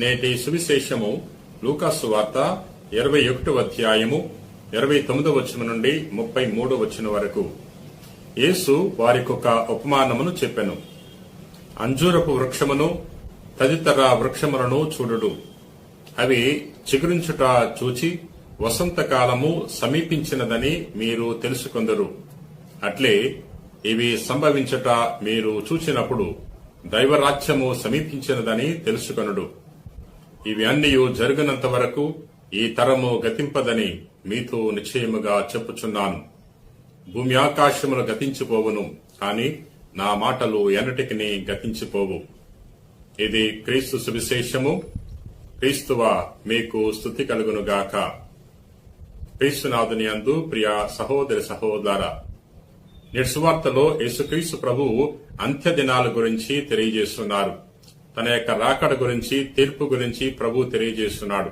నేటి సువిశేషము లూకాసు వార్త ఇరవై ఒకటవ అధ్యాయము ఇరవై తొమ్మిదవ వచనం నుండి ముప్పై మూడో వచనం వరకు. యేసు వారికొక ఉపమానమును చెప్పెను. అంజూరపు వృక్షమును తదితర వృక్షములను చూడుడు అవి చిగురించుట చూచి వసంతకాలము సమీపించినదని మీరు తెలుసుకొందరు. అట్లే ఇవి సంభవించట మీరు చూచినప్పుడు దైవరాజ్యము సమీపించినదని తెలుసుకొనుడు. ఇవి అన్నీ జరుగునంత వరకు ఈ తరము గతింపదని మీతో నిశ్చయముగా చెప్పుచున్నాను. భూమి ఆకాశములు గతించిపోవును కాని నా మాటలు ఎన్నటికి గతించిపోవు. ఇది క్రీస్తు సువిశేషము. క్రీస్తువ మీకు స్థుతి కలుగునుగాక. క్రీస్తునాథుని అందు ప్రియ సహోదరి సహోదర నిర్సువార్తలో యేసుక్రీస్తు ప్రభువు అంత్య దినాల గురించి తెలియజేస్తున్నారు. తన యొక్క రాకడ గురించి తీర్పు గురించి ప్రభు తెలియజేస్తున్నాడు.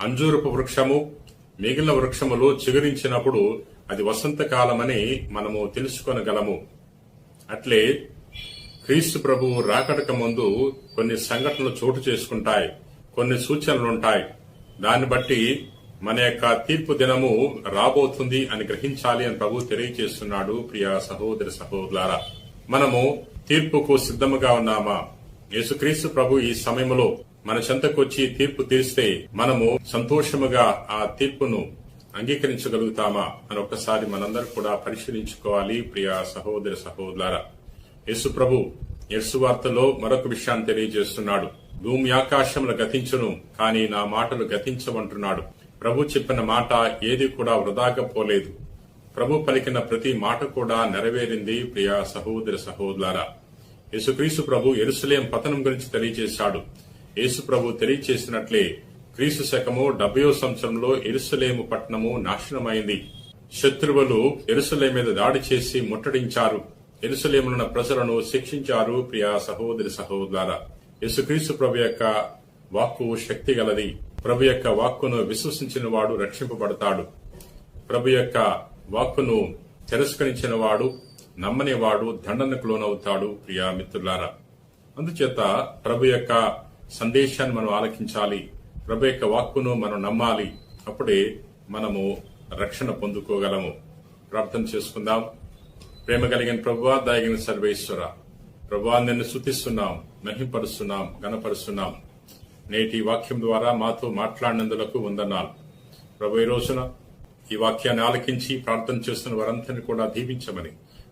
అంజూరపు వృక్షము మిగిలిన వృక్షములు చిగురించినప్పుడు అది వసంతకాలమని మనము తెలుసుకొనగలము. అట్లే క్రీస్తు ప్రభువు రాకడక ముందు కొన్ని సంఘటనలు చోటు చేసుకుంటాయి కొన్ని సూచనలుంటాయి. దాన్ని బట్టి మన యొక్క తీర్పు దినము రాబోతుంది అని గ్రహించాలి అని ప్రభు తెలియజేస్తున్నాడు ప్రియ సహోదరి సహోదరులారా. మనము తీర్పుకు సిద్ధముగా ఉన్నామా? యేసుక్రీస్తు ప్రభు ఈ సమయంలో మన చెంతకొచ్చి తీర్పు తీరిస్తే మనము సంతోషముగా ఆ తీర్పును అంగీకరించగలుగుతామా అని ఒక్కసారి మనందరూ కూడా పరిశీలించుకోవాలి ప్రియ సహోదరి సహోదరులారా. యేసు ప్రభు యస్సు వార్తలో మరొక విషయాన్ని తెలియజేస్తున్నాడు. భూమి ఆకాశములు గతించును కానీ నా మాటలు గతించమంటున్నాడు. ప్రభు చెప్పిన మాట ఏది కూడా వృధాగా పోలేదు. ప్రభు పలికిన ప్రతి మాట కూడా నెరవేరింది ప్రియ సహోదరి సహోదరులారా. యేసుక్రీస్తు ప్రభు ఎరుసలేం పతనం గురించి తెలియజేశాడు. యేసు ప్రభు తెలియజేసినట్లే క్రీస్తు శకము డెబ్బయో సంవత్సరంలో ఎరుసలేము పట్టణము నాశనమైంది. శత్రువులు ఎరుసలేం మీద దాడి చేసి ముట్టడించారు. ఎరుసలేమున్న ప్రజలను శిక్షించారు ప్రియా సహోదరి సహోదర యేసుక్రీస్తు ప్రభు యొక్క వాక్కు శక్తి గలది. ప్రభు యొక్క వాక్కును విశ్వసించిన వాడు రక్షింపబడతాడు. ప్రభు యొక్క వాక్కును తిరస్కరించిన వాడు నమ్మని వాడు దండనకు లోనవుతాడు ప్రియా మిత్రులారా. అందుచేత ప్రభు యొక్క సందేశాన్ని మనం ఆలకించాలి. ప్రభు యొక్క వాక్కును మనం నమ్మాలి. అప్పుడే మనము రక్షణ పొందుకోగలము. ప్రార్థన చేసుకుందాం. ప్రేమ కలిగిన ప్రభువా దయగిన సర్వేశ్వర. ప్రభువా నిన్ను శుతిస్తున్నాం మహింపరుస్తున్నాం గణపరుస్తున్నాం నేటి వాక్యం ద్వారా మాతో మాట్లాడినందులకు వందనాలు. ప్రభు ఈ రోజున ఈ వాక్యాన్ని ఆలకించి ప్రార్థన చేస్తున్న వారందరినీ కూడా దీవించమని